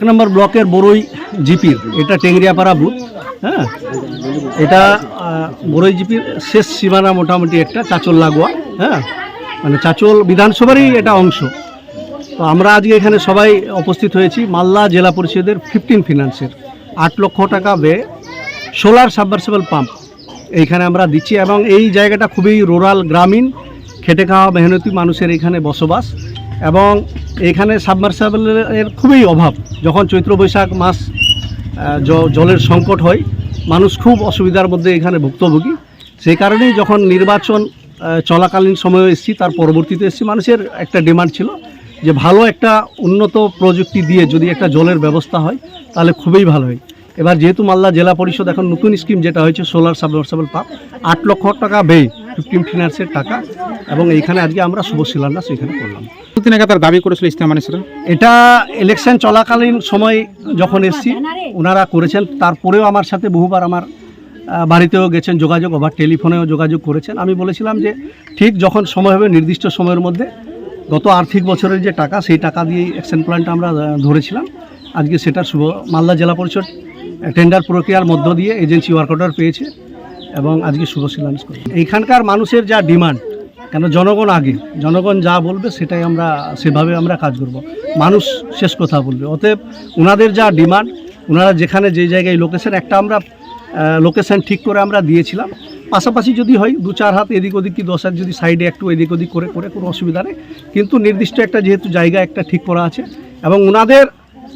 এক নম্বর ব্লকের বড়ই জিপির, এটা টেংরিয়াপাড়া বুথ হ্যাঁ? এটা বড়ই জিপির শেষ সীমানা মোটামুটি একটা, চাচল লাগোয়া হ্যাঁ? মানে চাচল বিধানসভারই এটা অংশ। তো আমরা আজকে এখানে সবাই উপস্থিত হয়েছি, মালদা জেলা পরিষদের ফিফটিন ফিনান্সের আট লক্ষ টাকা ব্যয়ে সোলার সাবমার্সিবল পাম্প এইখানে আমরা দিচ্ছি এবং এই জায়গাটা খুবই রুরাল, গ্রামীণ, খেটে খাওয়া মেহনতি মানুষের এখানে বসবাস এবং এখানে সাবমার্সিবলের খুবই অভাব। যখন চৈত্র বৈশাখ মাস জলের সংকট হয়, মানুষ খুব অসুবিধার মধ্যে এখানে ভুক্তভোগী। সেই কারণেই যখন নির্বাচন চলাকালীন সময়ে এসেছি, তার পরবর্তীতে এসেছি, মানুষের একটা ডিমান্ড ছিল যে ভালো একটা উন্নত প্রযুক্তি দিয়ে যদি একটা জলের ব্যবস্থা হয়, তাহলে খুবই ভালো হয়। এবার যেহেতু মালদা জেলা পরিষদ এখন নতুন স্কিম যেটা হয়েছে, সোলার সাবমার্সিবল পাম্প, আট লক্ষ টাকা ব্যয় ফিফটিন ফিনান্সের টাকা, এবং এইখানে আজকে আমরা শুভ শিলান্যাস এখানে করলাম। দুদিন আগে তার দাবি করেছিল ইস্তেমা মানুষেরা এটা ইলেকশন চলাকালীন সময় যখন এসছি ওনারা করেছেন। তারপরেও আমার সাথে বহুবার আমার বাড়িতেও গেছেন, যোগাযোগ আবার টেলিফোনেও যোগাযোগ করেছেন। আমি বলেছিলাম যে ঠিক যখন সময় হবে, নির্দিষ্ট সময়ের মধ্যে গত আর্থিক বছরের যে টাকা, সেই টাকা দিয়ে অ্যাকশন প্ল্যানটা আমরা ধরেছিলাম। আজকে সেটার শুভ, মালদা জেলা পরিষদ টেন্ডার প্রক্রিয়ার মধ্য দিয়ে এজেন্সি ওয়ার্ক অর্ডার পেয়েছে এবং আজকে শুভ শিলান্যাস করি এইখানকার মানুষের যা ডিমান্ড কেন জনগণ আগে, জনগণ যা বলবে সেটাই আমরা, সেভাবে আমরা কাজ করব। মানুষ শেষ কথা বলবে। অতএব ওনাদের যা ডিমান্ড ওনারা যেখানে যে জায়গায় লোকেশন, একটা আমরা লোকেশন ঠিক করে আমরা দিয়েছিলাম। পাশাপাশি যদি হয়, দু চার হাত এদিক ওদিক কি দশ হাত যদি সাইডে একটু এদিক ওদিক করে করে কোনো অসুবিধা নেই। কিন্তু নির্দিষ্ট একটা যেহেতু জায়গা, একটা ঠিক করা আছে। এবং ওনাদের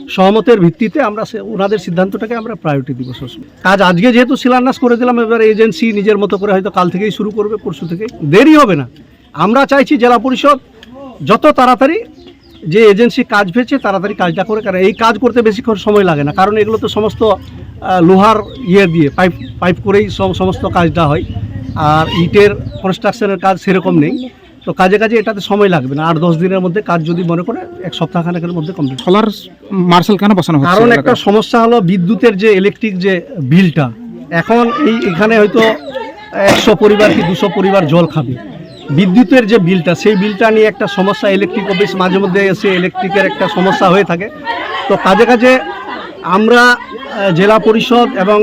সহমতের ভিত্তিতে আমরা ওনাদের সিদ্ধান্তটাকে আমরা প্রায়োরিটি দিব সবসময়। কাজ আজকে যেহেতু শিলান্যাস করে দিলাম, এবার এজেন্সি নিজের মতো করে হয়তো কাল থেকেই শুরু করবে, পরশু থেকে দেরি হবে না। আমরা চাইছি জেলা পরিষদ যত তাড়াতাড়ি যে এজেন্সি কাজ পেয়েছে, তাড়াতাড়ি কাজটা করে, কারণ এই কাজ করতে বেশিক্ষণ সময় লাগে না। কারণ এগুলো তো সমস্ত লোহার ইয়ে দিয়ে পাইপ পাইপ করেই সম- সমস্ত কাজটা হয়। আর ইটের কনস্ট্রাকশনের কাজ সেরকম নেই। তো কাজে কাজে এটাতে সময় লাগবে না। আট দশ দিনের মধ্যে কাজ যদি মনে করে এক সপ্তাহখানেকের মধ্যে কমপ্লিট সোলার মার্শাল কেন বসানো হচ্ছে কারণ একটা সমস্যা হলো বিদ্যুতের যে ইলেকট্রিক যে বিলটা এখন এই এখানে হয়তো একশো পরিবার কি দুশো পরিবার জল খাবে। বিদ্যুতের যে বিলটা সেই বিলটা নিয়ে একটা সমস্যা ইলেকট্রিক অফিস মাঝে মধ্যে এসে ইলেকট্রিকের একটা সমস্যা হয়ে থাকে। তো কাজে কাজে আমরা জেলা পরিষদ এবং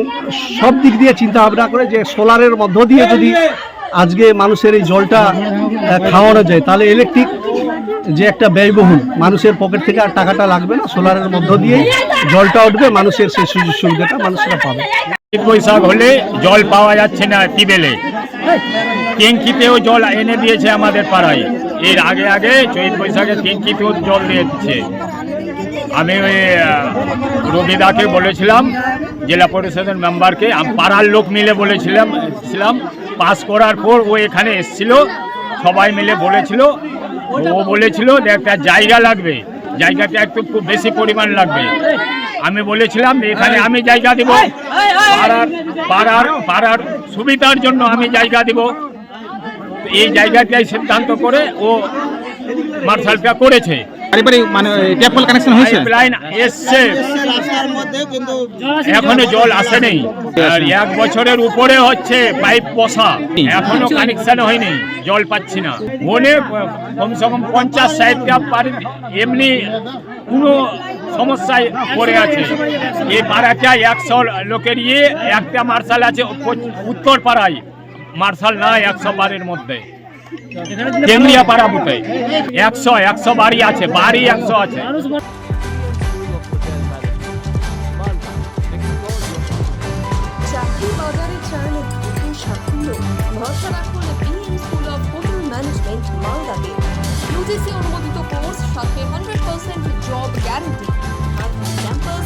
সব দিক দিয়ে চিন্তা ভাবনা করে যে সোলারের মধ্য দিয়ে যদি আজকে মানুষের এই জলটা খাওয়ানো যায়। তাহলে ইলেকট্রিক যে একটা ব্যয়বহুল, মানুষের পকেট থেকে আর টাকাটা লাগবে না সোলারের মধ্য দিয়ে জলটা উঠবে, মানুষের সেই সুযোগ সুবিধাটা মানুষরা পাবে। বৈশাখ হলে জল পাওয়া যাচ্ছে না টিবেলে। ট্যাঙ্কিতেও জল এনে দিয়েছে আমাদের পাড়ায়। এর আগে আগে চৈত বৈশাখে ট্যাঙ্কিতেও জল দিয়ে দিচ্ছে। আমি ওই রবিদাকে বলেছিলাম, জেলা পরিষদের মেম্বারকে পাড়ার লোক মিলে বলেছিলাম, ছিলাম। পাস করার পর ও এখানে এসেছিল। সবাই মিলে বলেছিল ও বলেছিল যে একটা জায়গা লাগবে জায়গাটা একটু খুব বেশি পরিমাণ লাগবে। আমি বলেছিলাম যে এখানে আমি জায়গা দিব। পাড়ার পাড়ার পাড়ার সুবিধার জন্য আমি জায়গা দিব। এই জায়গাটাই সিদ্ধান্ত করে ও মার্শালটা করেছে। মানে এখনও জল আর এক বছরের উপরে হচ্ছে পাইপ বসা। এখনও কানেকশন হয়নি। জল পাচ্ছি না। কমসে কম পঞ্চাশ এমনি কোনো সমস্যায় পড়ে আছে। এই পাড়াটা একশো লোকের ইয়ে একটা মার্শাল আছে উত্তর পাড়ায় মার্শাল নাই একশো বারের মধ্যে। কেন্দ্রিয়া পাড়া বুথে একশো একশো বাড়ি আছে, বাড়ি একশো আছে। অনুমোদিত কোর্স, সাথে hundred percent job guarantee campus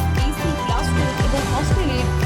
এবং হস্টেলের